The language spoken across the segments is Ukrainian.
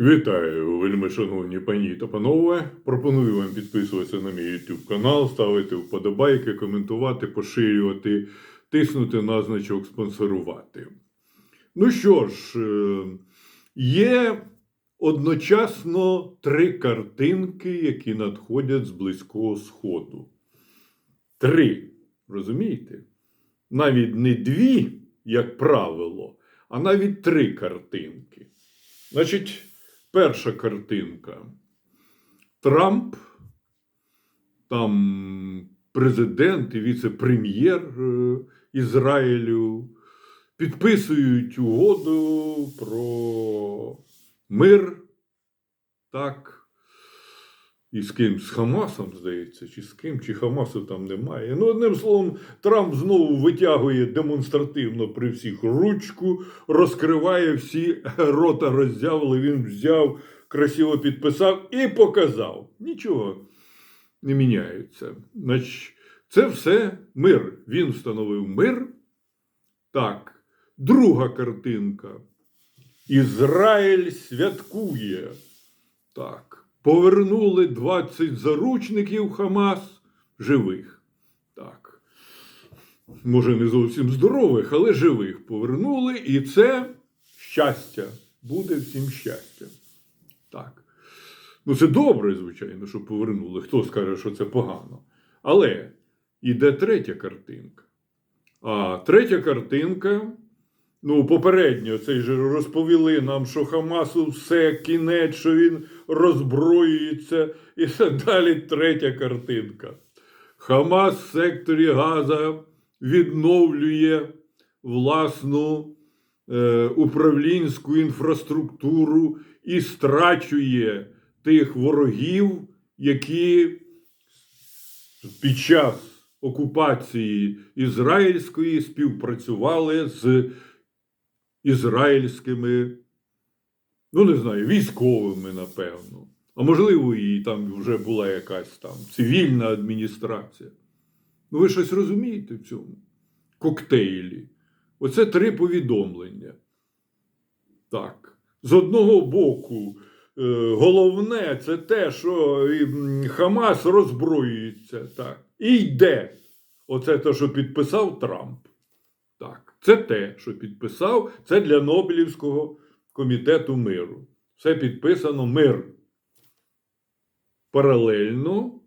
Вітаю, вельми шановні пані та панове. Пропоную вам підписуватися на мій YouTube канал, ставити вподобайки, коментувати, поширювати, тиснути на значок спонсорувати. Ну що ж, е, є одночасно три картинки, які надходять з Близького Сходу. Три. Розумієте? Навіть не дві, як правило, а навіть три картинки. Значить, перша картинка. Трамп, там президент і віце-прем'єр е, Ізраїлю підписують угоду про мир. Так. І з ким? З Хамасом, здається, чи з ким, чи Хамасу там немає. Ну, одним словом, Трамп знову витягує демонстративно при всіх ручку, розкриває всі рота роззявили, він взяв, красиво підписав і показав. Нічого не міняється. Значить, це все мир. Він встановив мир. Так. Друга картинка. Ізраїль святкує. Так. Повернули 20 заручників Хамас живих. Так. Може, не зовсім здорових, але живих повернули. І це щастя. Буде всім щастя. Так. Ну, це добре, звичайно, що повернули. Хто скаже, що це погано. Але іде третя картинка. А третя картинка. Ну, попередньо цей же розповіли нам, що Хамасу все кінець, що він роззброюється, і так далі. Третя картинка. Хамас в секторі Газа відновлює власну е, управлінську інфраструктуру і страчує тих ворогів, які під час окупації ізраїльської співпрацювали з ізраїльськими, ну не знаю, військовими, напевно. А можливо, і там вже була якась там цивільна адміністрація. Ну, ви щось розумієте в цьому? Коктейлі. Оце три повідомлення. Так. З одного боку, е, головне це те, що Хамас роззброюється. Так. І йде. Оце те, що підписав Трамп. Так. Це те, що підписав, це для Нобелівського комітету миру. Все підписано мир. Паралельно,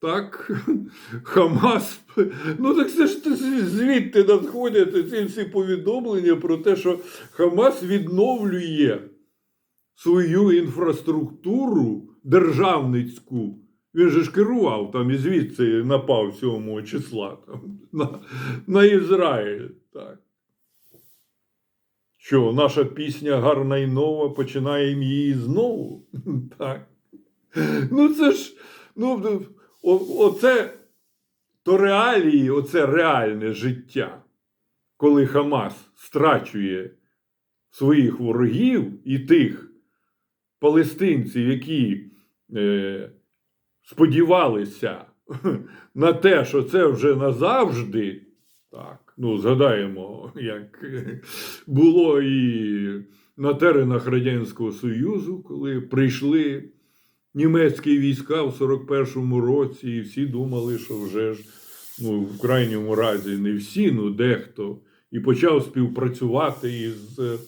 так, Хамас. Ну, так це ж звідти надходять ці всі повідомлення про те, що Хамас відновлює свою інфраструктуру державницьку. Він же ж керував там і звідси напав 7 числа там, на, на Ізраїль. Так. Що наша пісня гарна і нова, починаємо її знову. Так. Ну, це ж, ну, о, оце то реалії, оце реальне життя, коли Хамас страчує своїх ворогів і тих палестинців, які е, сподівалися на те, що це вже назавжди. Так, ну згадаємо, як було і на теренах Радянського Союзу, коли прийшли німецькі війська в 41-му році, і всі думали, що вже ж ну, в крайньому разі не всі, ну дехто, і почав співпрацювати із е,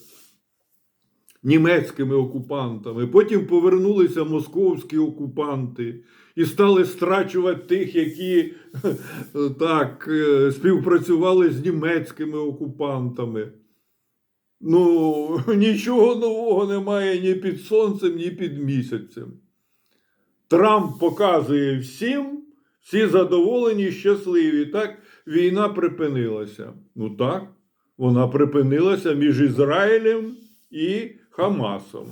німецькими окупантами. Потім повернулися московські окупанти і стали страчувати тих, які так, е, співпрацювали з німецькими окупантами. Ну, нічого нового немає ні під сонцем, ні під місяцем. Трамп показує всім, всі задоволені, щасливі. Так, війна припинилася. Ну так, вона припинилася між Ізраїлем і Хамасом.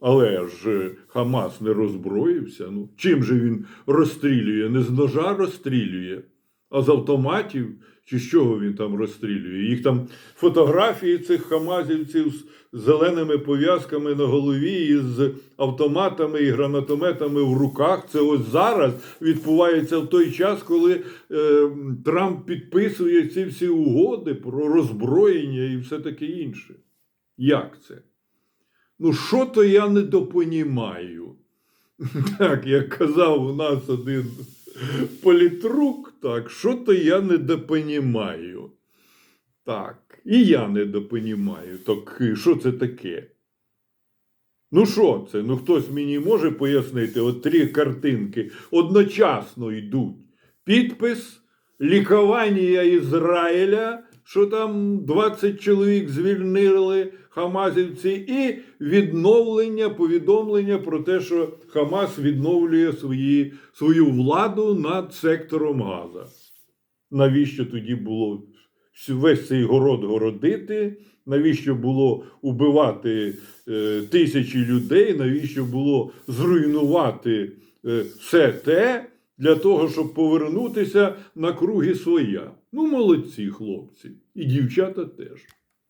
Але ж Хамас не роззброївся. Ну, чим же він розстрілює? Не з ножа розстрілює, а з автоматів. Чи з чого він там розстрілює? Їх там фотографії цих хамазівців з зеленими пов'язками на голові і з автоматами і гранатометами в руках. Це ось зараз відбувається в той час, коли е, Трамп підписує ці всі угоди про роззброєння і все таке інше. Як це? Ну, що то я недопонімаю. Так, як казав у нас один політрук, так, що то я недопонімаю. Так, і я недопонімаю. Так що це таке? Ну, що це? Ну, хтось мені може пояснити, от три картинки одночасно йдуть. Підпис, лікування Ізраїля, що там 20 чоловік звільнили хамазівці, і відновлення, повідомлення про те, що Хамас відновлює свої, свою владу над сектором Газа. Навіщо тоді було весь цей город городити? Навіщо було убивати е, тисячі людей? Навіщо було зруйнувати е, все те для того, щоб повернутися на круги своя? Ну, молодці хлопці, і дівчата теж.